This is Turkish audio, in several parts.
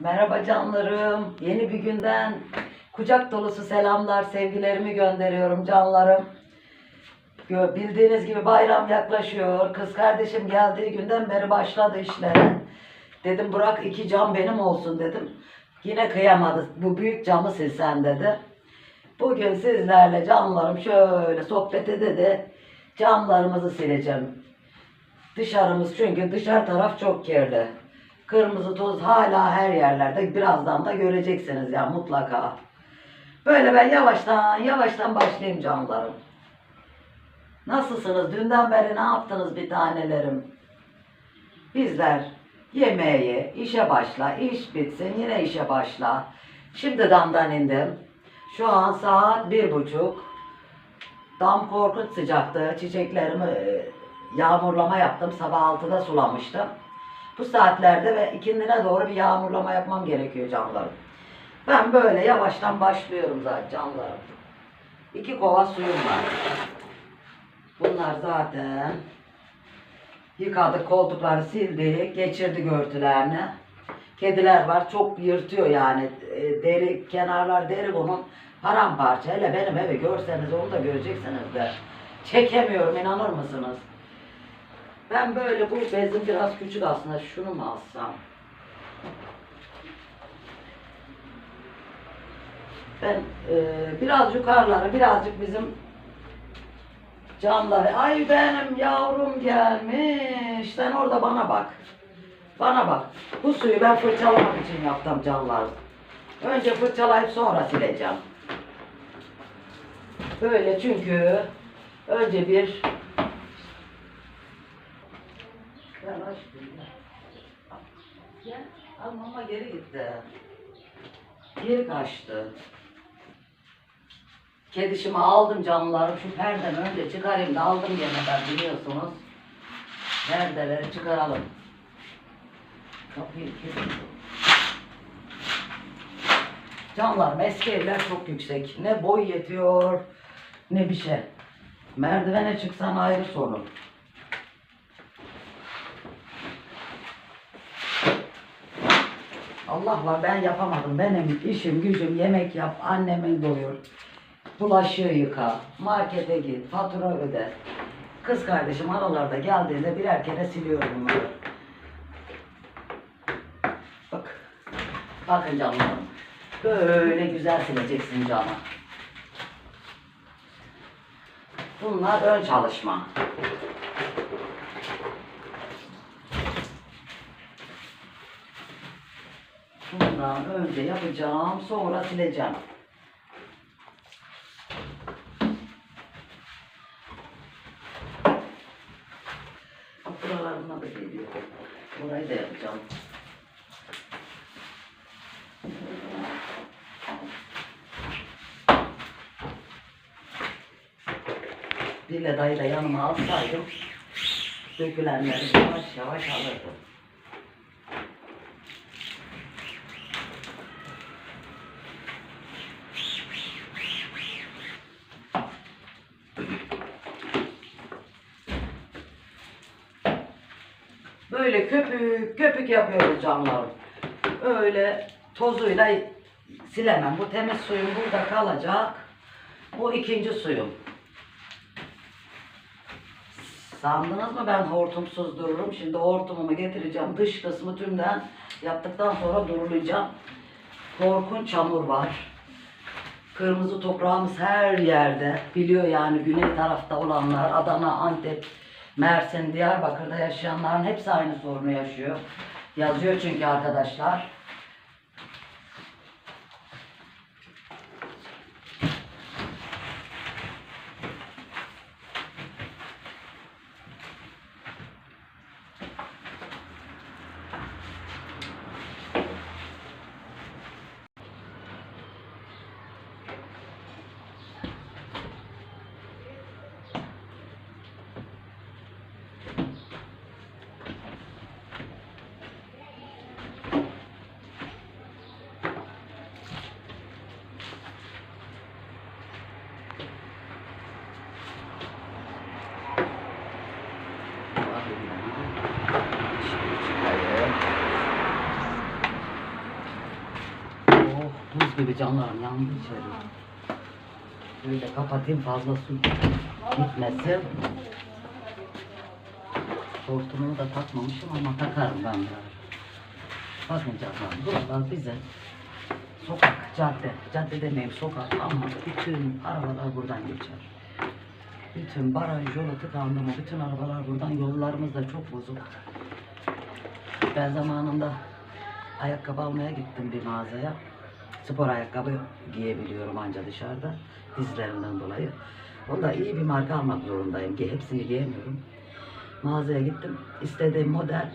Merhaba canlarım. Yeni bir günden kucak dolusu selamlar, sevgilerimi gönderiyorum canlarım. Bildiğiniz gibi bayram yaklaşıyor. Kız kardeşim geldiği günden beri başladı işlere. Dedim bırak iki cam benim olsun dedim. Yine kıyamadı. Bu büyük camı silsen dedi. Bugün sizlerle canlarım şöyle sohbet dedi. Camlarımızı sileceğim. Dışarımız çünkü dışarı taraf çok kirli. Kırmızı toz hala her yerlerde. Birazdan da göreceksiniz ya mutlaka. Böyle ben yavaştan yavaştan başlayayım canlarım. Nasılsınız? Dünden beri ne yaptınız bir tanelerim? Bizler yemeği, işe başla, iş bitsin yine işe başla. Şimdi damdan indim. Şu an saat bir buçuk. Dam korkunç sıcaktı. Çiçeklerimi e, yağmurlama yaptım. Sabah 6'da sulamıştım. Bu saatlerde ve ikindine doğru bir yağmurlama yapmam gerekiyor canlarım. Ben böyle yavaştan başlıyorum zaten canlarım. İki kova suyum var. Bunlar zaten yıkadık, koltukları sildik, geçirdik örtülerini. Kediler var, çok yırtıyor yani. E, Deri, kenarlar deri bunun paramparça. Hele benim evi görseniz onu da göreceksiniz de. Çekemiyorum, inanır mısınız? Ben böyle bu bezim biraz küçük aslında. Şunu mu alsam? Ben e, biraz yukarıları, birazcık bizim camları. Ay benim yavrum gelmiş. Sen orada bana bak. Bana bak. Bu suyu ben fırçalamak için yaptım canlar. Önce fırçalayıp sonra sileceğim. Böyle çünkü önce bir ben açtım ya. Gel. Al mama geri gitti. Geri kaçtı. Kedişimi aldım canlarım. Şu perdemi önce çıkarayım da aldım yemeden biliyorsunuz. Perdeleri çıkaralım. Kapıyı kilitledim. Canlarım eski evler çok yüksek. Ne boy yetiyor ne bir şey. Merdivene çıksan ayrı sorun. Allah var ben yapamadım. Benim işim gücüm yemek yap, annemin doyur. Bulaşığı yıka, markete git, fatura öde. Kız kardeşim aralarda geldiğinde birer kere siliyorum bunları. Bak. Bakın canlarım. Böyle güzel sileceksin camı. Bunlar ön çalışma. Bundan önce yapacağım, sonra sileceğim. Buralarına da geliyor. Burayı da yapacağım. Dile dayı da yanıma alsaydım dökülenleri yavaş yavaş alırdım. Böyle köpük köpük yapıyoruz canlarım. Öyle tozuyla silemem. Bu temiz suyum burada kalacak. Bu ikinci suyum. Sandınız mı ben hortumsuz dururum? Şimdi hortumumu getireceğim. Dış kısmı tümden yaptıktan sonra durulayacağım. Korkunç çamur var. Kırmızı toprağımız her yerde. Biliyor yani güney tarafta olanlar. Adana, Antep, Mersin, Diyarbakır'da yaşayanların hepsi aynı sorunu yaşıyor. Yazıyor çünkü arkadaşlar. Gibi canlarım yandı içeri. Böyle kapatayım fazla su gitmesin. Hortumumu da takmamışım ama takarım ben de. Bakın canlarım buralar bize sokak, cadde, cadde demeyeyim sokak ama bütün arabalar buradan geçer. Bütün baraj yolu tıkandı bütün arabalar buradan yollarımız da çok bozuk. Ben zamanında ayakkabı almaya gittim bir mağazaya. Spor ayakkabı giyebiliyorum anca dışarıda dizlerimden dolayı. Onda iyi bir marka almak zorundayım ki hepsini giyemiyorum. Mağazaya gittim. istediğim model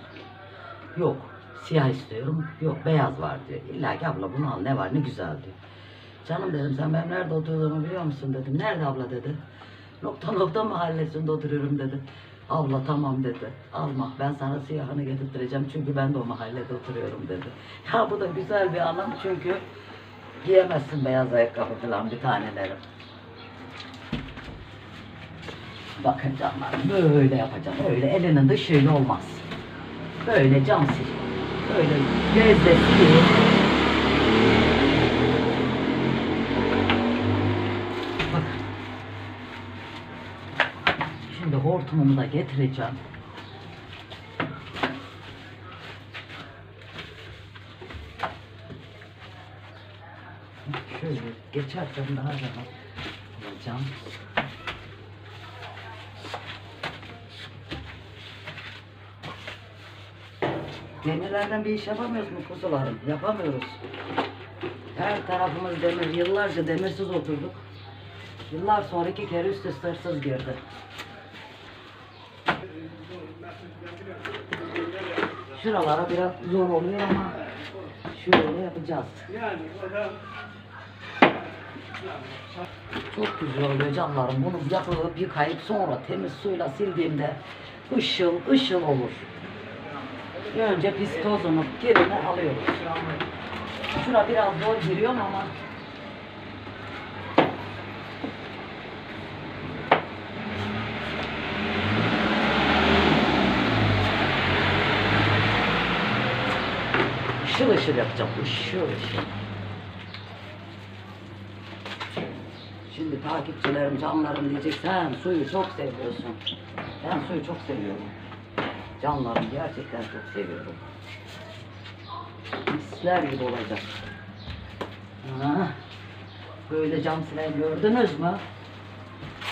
yok. Siyah istiyorum. Yok beyaz var diyor. İlla ki abla bunu al ne var ne güzel diyor. Canım dedim sen benim nerede oturduğumu biliyor musun dedim. Nerede abla dedi. Nokta nokta mahallesinde oturuyorum dedi. Abla tamam dedi. Alma ben sana siyahını getirtireceğim çünkü ben de o mahallede oturuyorum dedi. Ya bu da güzel bir anım çünkü giyemezsin beyaz ayakkabı falan bir tanelerim. Bakın canlar böyle yapacağım. Öyle elinin dışıyla olmaz. Böyle cam sil. Böyle gözle sil. Bak. Şimdi hortumumu da getireceğim. Şöyle geçerken daha rahat olacağım. Demirlerden bir iş yapamıyoruz mu kuzularım? Yapamıyoruz. Her tarafımız demir. Yıllarca demirsiz oturduk. Yıllar sonra iki kere üst üste hırsız girdi. Şuralara biraz zor oluyor ama şöyle yapacağız. Çok güzel oluyor. Bunu yapıp yıkayıp sonra temiz suyla sildiğimde ışıl ışıl olur. Önce pis tozunu, kirini alıyoruz. Şura biraz zor giriyor ama ışıl ışıl yapacağım. Işıl ışıl. Takipçilerim, canlarım diyecek sen suyu çok seviyorsun. Ben suyu çok seviyorum. Canlarım gerçekten çok seviyorum. Misler gibi olacak. Ha, böyle cam silen gördünüz mü?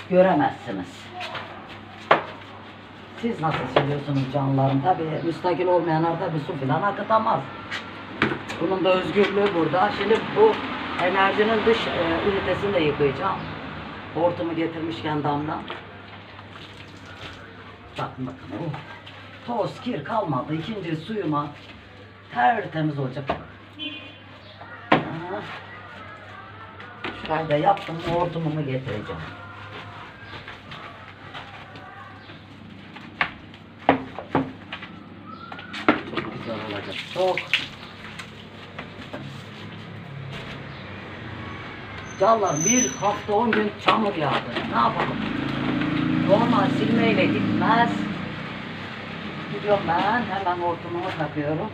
Göremezsiniz. Siz nasıl siliyorsunuz canlarım? Tabii müstakil olmayanlar tabii su filan akıtamaz. Bunun da özgürlüğü burada. Şimdi bu enerjinin dış e, ünitesini de yıkayacağım. Hortumu getirmişken damla. Bakın bakın. Oh. Toz, kir kalmadı. İkinci suyuma tertemiz olacak. Ha. Şurayı da yaptım. Hortumumu getireceğim. Çok güzel olacak. Çok. Canlar bir hafta on gün çamur yağdı. Ne yapalım? Normal silmeyle gitmez. Gidiyorum ben hemen hortumumu takıyorum.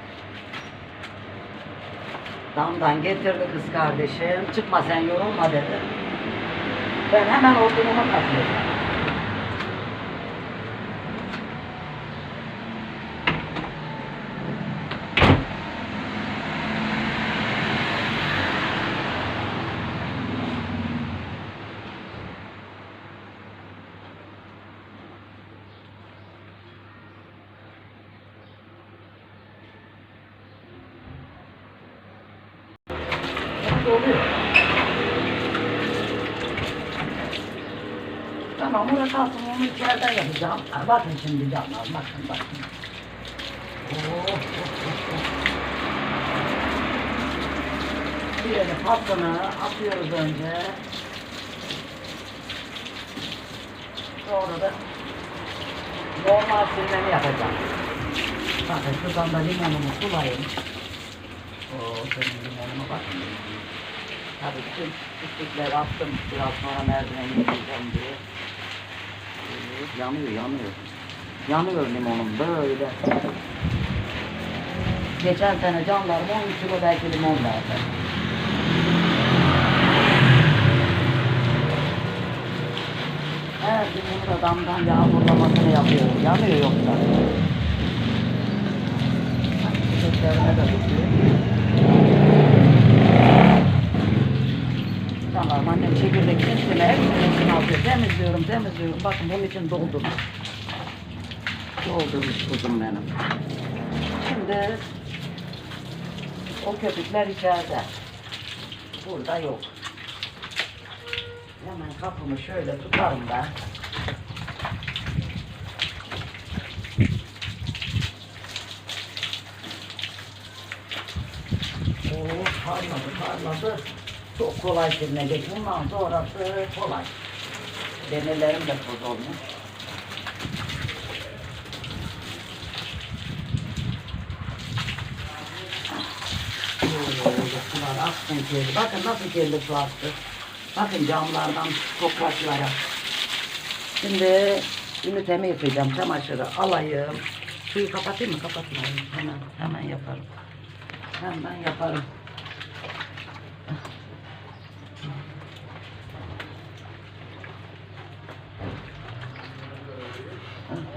Damdan getirdi kız kardeşim. Çıkma sen yorulma dedi. Ben hemen hortumumu takıyorum. Nasıl oluyor? Orada kalsın onu içeriden yapacağım. Bakın şimdi canlar bakın bakın. Oh, oh, oh. Bir de patını atıyoruz önce. Sonra da normal silmeni yapacağım. Bakın şuradan da limonumu sulayayım. Oo, benim limonuma bakın. Tabii bütün pislikleri attım. Biraz sonra merdiveni yapacağım diye. Yanıyor, yanıyor. Yanıyor limonum böyle. Geçen sene canlarım 10 kilo belki limon verdi. Her gün bunu adamdan yağmurlamasını yapıyorum. Yanıyor yoksa. Çiçeklerine de tutuyor. Tamam annem çekirdek hepsini hepsini hepsini atıyor. Temizliyorum temizliyorum. Bakın bunun için doldurmuş. Doldurmuş kuzum benim. Şimdi o köpükler içeride. Burada yok. Hemen kapımı şöyle tutarım ben. Oo, parladı parladı. Çok kolay silinecek. Bundan sonrası kolay. Demirlerim de toz olmuş. Sular aksın kirli. Bakın nasıl kirli su aktı. Bakın camlardan topraklara. Şimdi ünitemi yıkayacağım. Çamaşırı alayım. Suyu kapatayım mı? Kapatmayayım. Hemen, hemen yaparım. Hemen yaparım.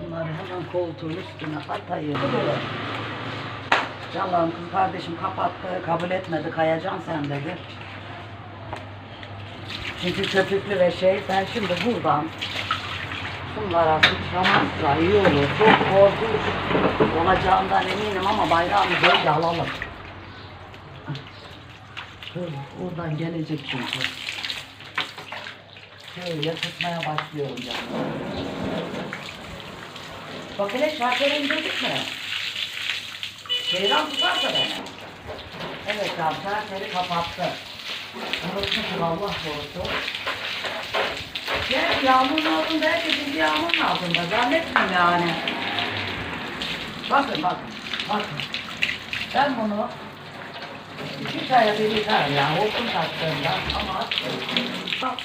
Bunları hemen koltuğun üstüne atayım. Canlarım kız kardeşim kapattı, kabul etmedi, kayacaksın sen dedi. Çünkü köpüklü ve şey, ben şimdi buradan bunlara sıçramazsa iyi olur. Çok korkunç olacağından eminim ama bayrağını böyle alalım. Oradan gelecek çünkü. Şöyle tutmaya başlıyorum canım. Bak hele şarkıyı indirdik mi? Şeyden tutarsa beni. Evet abi şarkıyı kapattı. Unutmuşum Allah korusun. Gel yağmurun altında herkesin bir yağmurun altında. Zannetmiyorum yani. Bakın bakın. Bakın. Ben bunu iki çaya bir yıkar ya. Okun ama bak.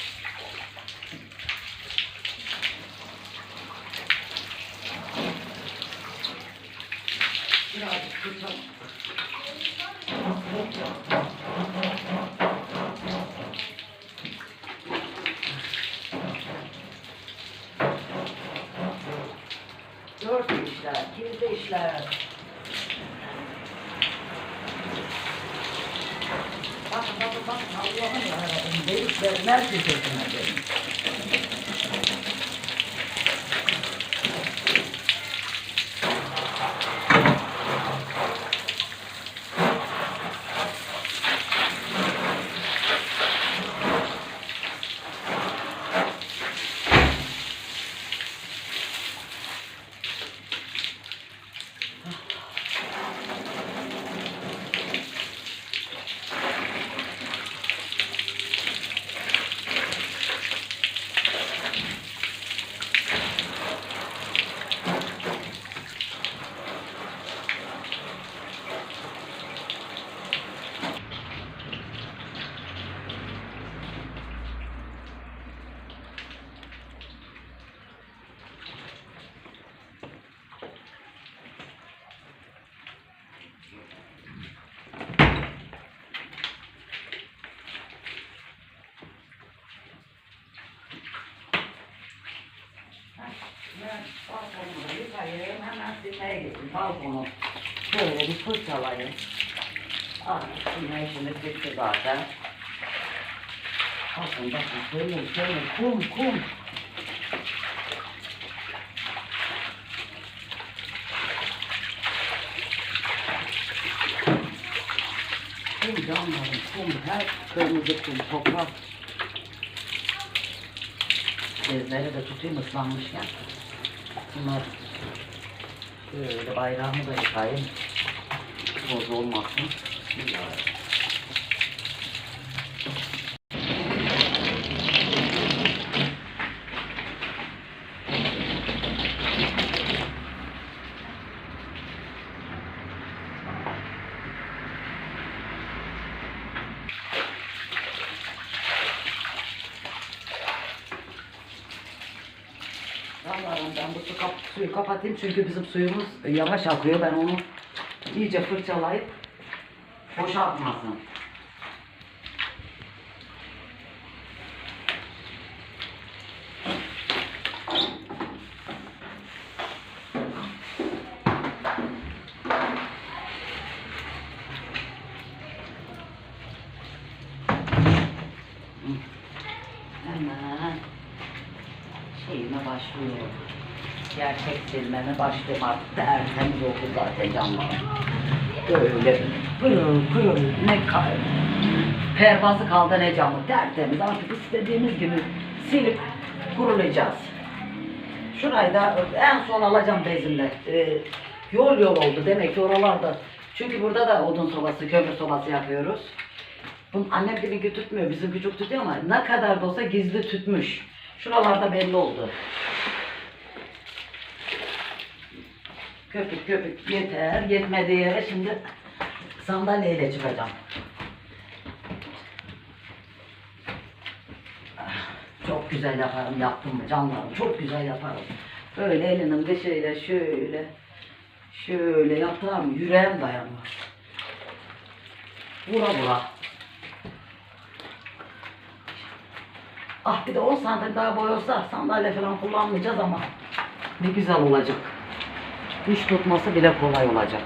Bakın bakın bakın Allah'ım yarabbim. Deliklerin her gittim balkonu. Şöyle bir fırçalayayım. Ah, yine işimiz bitti zaten. Bakın bakın, kömür, kömür, kum, kum. Kum canlarım, kum, her kırmızı kum, toprak. Bezleri de tutayım ıslanmışken. Bunlar böyle bayrağımı da yıkayayım. Boz olmasın. Bismillahirrahmanirrahim. Vallahi ben bu su kap suyu kapatayım çünkü bizim suyumuz yavaş akıyor. Ben onu iyice fırçalayıp boşaltmasın. Başlayayım artık. Tertemiz oldu zaten camlar. Böyle pırıl pırıl ne kar. Pervazı kaldı ne camı tertemiz. Artık istediğimiz gibi silip kurulayacağız. Şurayı da en son alacağım bezimle. Ee, yol yol oldu demek ki oralarda. Çünkü burada da odun sobası, kömür sobası yapıyoruz. Bunun annem gibi götürtmüyor, bizim küçük tutuyor ama ne kadar da olsa gizli tutmuş. Şuralarda belli oldu. Köpük köpük yeter, yetmediği yere şimdi sandalyeyle çıkacağım. Ah, Çok güzel yaparım, yaptım mı canlarım, çok güzel yaparım. Böyle elinin dışıyla şöyle, şöyle yaparım, yüreğim dayanmaz. Vura vura. Ah bir de 10 santim daha boy olsa sandalye falan kullanmayacağız ama ne güzel olacak. Diş tutması bile kolay olacak.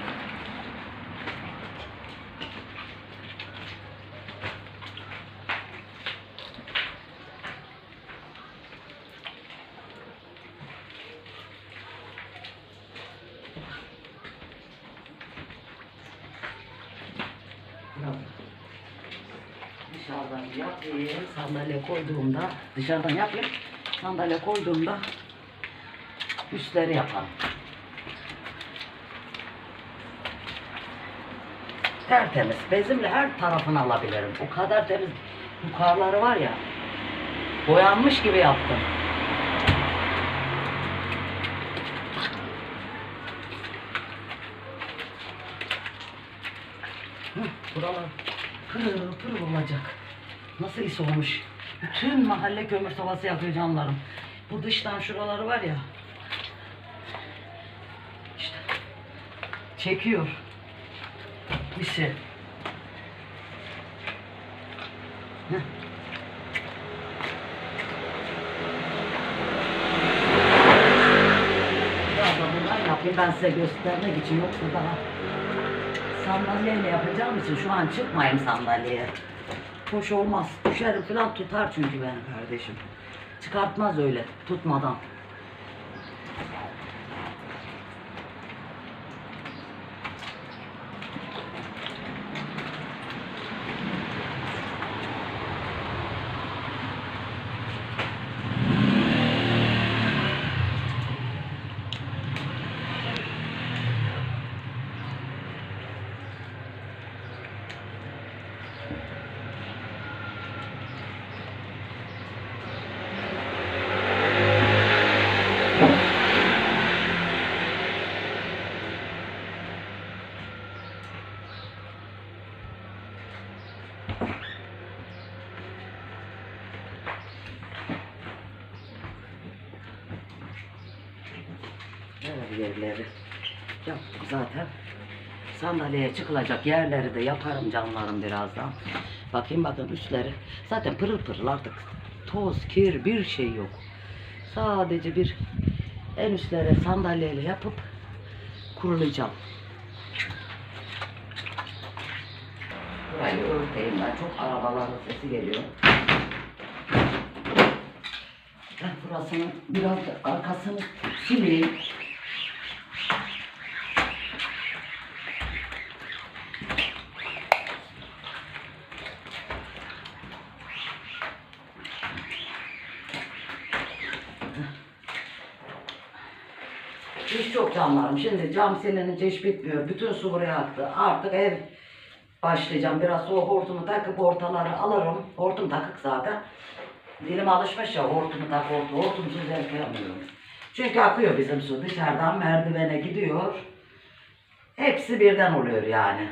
Dışarıdan yapayım, sandalye koyduğumda, dışarıdan yapayım, sandalye koyduğumda üstleri yapalım. Tertemiz, bezimle her tarafını alabilirim. O kadar temiz, yukarıları var ya, boyanmış gibi yaptım. Hı, buralar pırıl pırıl olacak. Nasıl is olmuş. Bütün mahalle kömür sobası yakıyor canlarım. Bu dıştan şuraları var ya. İşte çekiyor. İşi. Heh. Yapayım ben size göstermek için yoksa daha sandalyeyle yapacağım için şu an çıkmayayım sandalyeye. Hoş olmaz. Düşerim falan tutar çünkü benim kardeşim. Çıkartmaz öyle tutmadan. Evet yerleri yaptık zaten. Sandalyeye çıkılacak yerleri de yaparım canlarım birazdan. Bakayım bakın üstleri. Zaten pırıl pırıl artık. Toz, kir bir şey yok. Sadece bir en üstlere sandalyeyle yapıp kurulayacağım. Burayı örteyim ben. Çok arabaların sesi geliyor. Ben burasının biraz arkasını sileyim. İş çok canlarım. Şimdi cam silinince iş bitmiyor. Bütün su buraya aktı. Artık ev başlayacağım. Biraz sonra hortumu takıp ortaları alırım. Hortum takık zaten. Dilim alışmış ya hortumu tak hortum. Hortumsuz ev yapamıyorum. Çünkü akıyor bizim su. Dışarıdan merdivene gidiyor. Hepsi birden oluyor yani.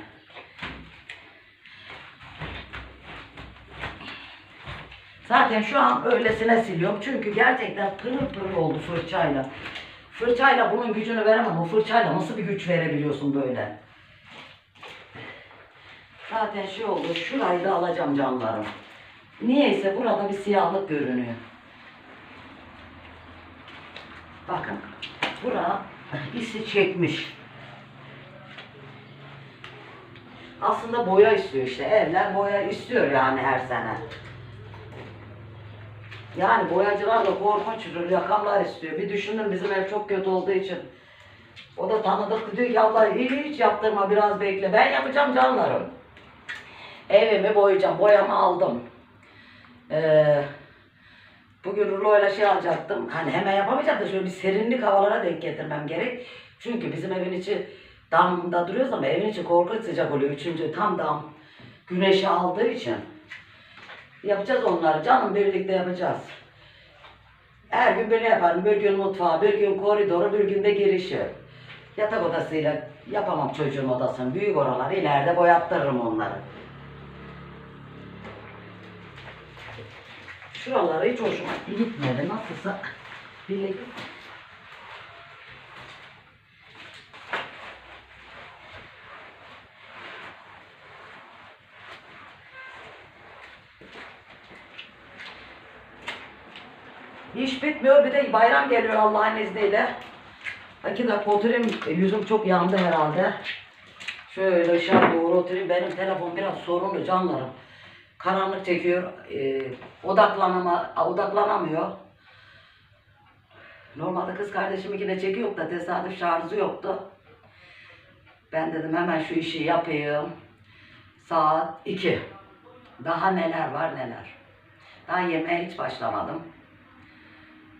Zaten şu an öylesine siliyorum. Çünkü gerçekten pırıl pırıl oldu fırçayla. Fırçayla bunun gücünü veremem. O fırçayla nasıl bir güç verebiliyorsun böyle? Zaten şey oldu. Şurayı da alacağım canlarım. Niyeyse burada bir siyahlık görünüyor. Bakın. Bura isi çekmiş. Aslında boya istiyor işte. Evler boya istiyor yani her sene. Yani boyacılar da korkunç rakamlar istiyor. Bir düşünün bizim ev çok kötü olduğu için. O da tanıdık diyor ki Allah hiç yaptırma biraz bekle. Ben yapacağım canlarım. Evimi boyayacağım. Boyamı aldım. Ee, bugün ruloyla şey alacaktım. Hani hemen yapamayacağım da şöyle bir serinlik havalara denk getirmem gerek. Çünkü bizim evin içi damda duruyoruz ama evin içi korkunç sıcak oluyor. Üçüncü tam dam güneşi aldığı için. Yapacağız onları canım birlikte yapacağız. Her gün böyle yaparım. Bir gün mutfağı, bir gün koridoru, bir gün de girişi. Yatak odasıyla yapamam çocuğun odasını. Büyük oralar. ileride boyattırırım onları. Şuraları hiç hoşuma gitmedi. Nasılsa birlikte. İş bitmiyor bir de bayram geliyor Allah'ın izniyle. Dakika oturayım. Yüzüm çok yandı herhalde. Şöyle ışığa doğru oturayım. Benim telefon biraz sorunlu canlarım. Karanlık çekiyor. E, odaklanama, odaklanamıyor. Normalde kız kardeşim ikine çekiyor da tesadüf şarjı yoktu. Ben dedim hemen şu işi yapayım. Saat 2. Daha neler var neler. Daha yemeğe hiç başlamadım.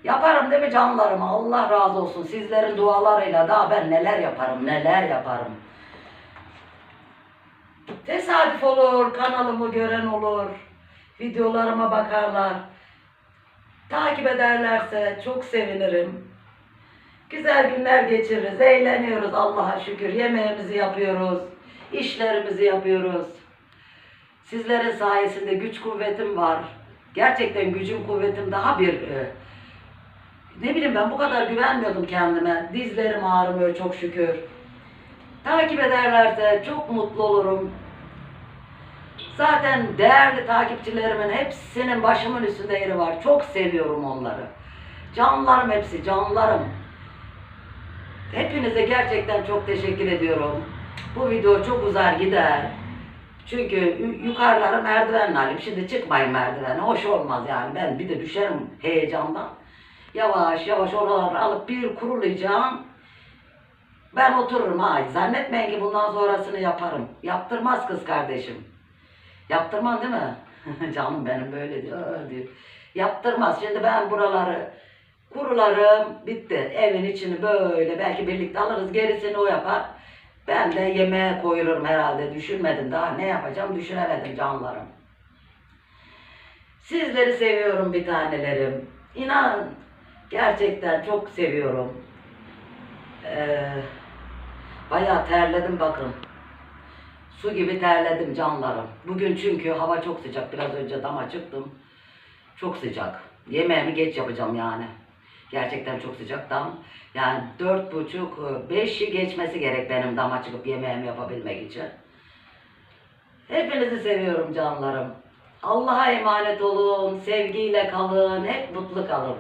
Yaparım değil mi canlarım? Allah razı olsun. Sizlerin dualarıyla daha ben neler yaparım, neler yaparım. Tesadüf olur, kanalımı gören olur. Videolarıma bakarlar. Takip ederlerse çok sevinirim. Güzel günler geçiririz, eğleniyoruz Allah'a şükür. Yemeğimizi yapıyoruz, işlerimizi yapıyoruz. Sizlerin sayesinde güç kuvvetim var. Gerçekten gücüm kuvvetim daha bir e, ne bileyim ben bu kadar güvenmiyordum kendime. Dizlerim ağrımıyor çok şükür. Takip ederlerse çok mutlu olurum. Zaten değerli takipçilerimin hepsinin başımın üstünde yeri var. Çok seviyorum onları. Canlarım hepsi, canlarım. Hepinize gerçekten çok teşekkür ediyorum. Bu video çok uzar gider. Çünkü yu- yukarıları merdivenle alayım. Şimdi çıkmayın merdivene. Hoş olmaz yani. Ben bir de düşerim heyecandan. Yavaş yavaş oraları alıp bir kurulayacağım. Ben otururum ha. Zannetmeyin ki bundan sonrasını yaparım. Yaptırmaz kız kardeşim. Yaptırmaz değil mi? Canım benim böyle diyor, diyor. Yaptırmaz. Şimdi ben buraları kurularım. Bitti. Evin içini böyle belki birlikte alırız. Gerisini o yapar. Ben de yemeğe koyulurum herhalde. Düşünmedim daha. Ne yapacağım düşünemedim canlarım. Sizleri seviyorum bir tanelerim. İnanın gerçekten çok seviyorum. Ee, bayağı terledim bakın. Su gibi terledim canlarım. Bugün çünkü hava çok sıcak. Biraz önce dama çıktım. Çok sıcak. Yemeğimi geç yapacağım yani. Gerçekten çok sıcak dam. Yani dört buçuk, beşi geçmesi gerek benim dama çıkıp yemeğimi yapabilmek için. Hepinizi seviyorum canlarım. Allah'a emanet olun, sevgiyle kalın, hep mutlu kalın.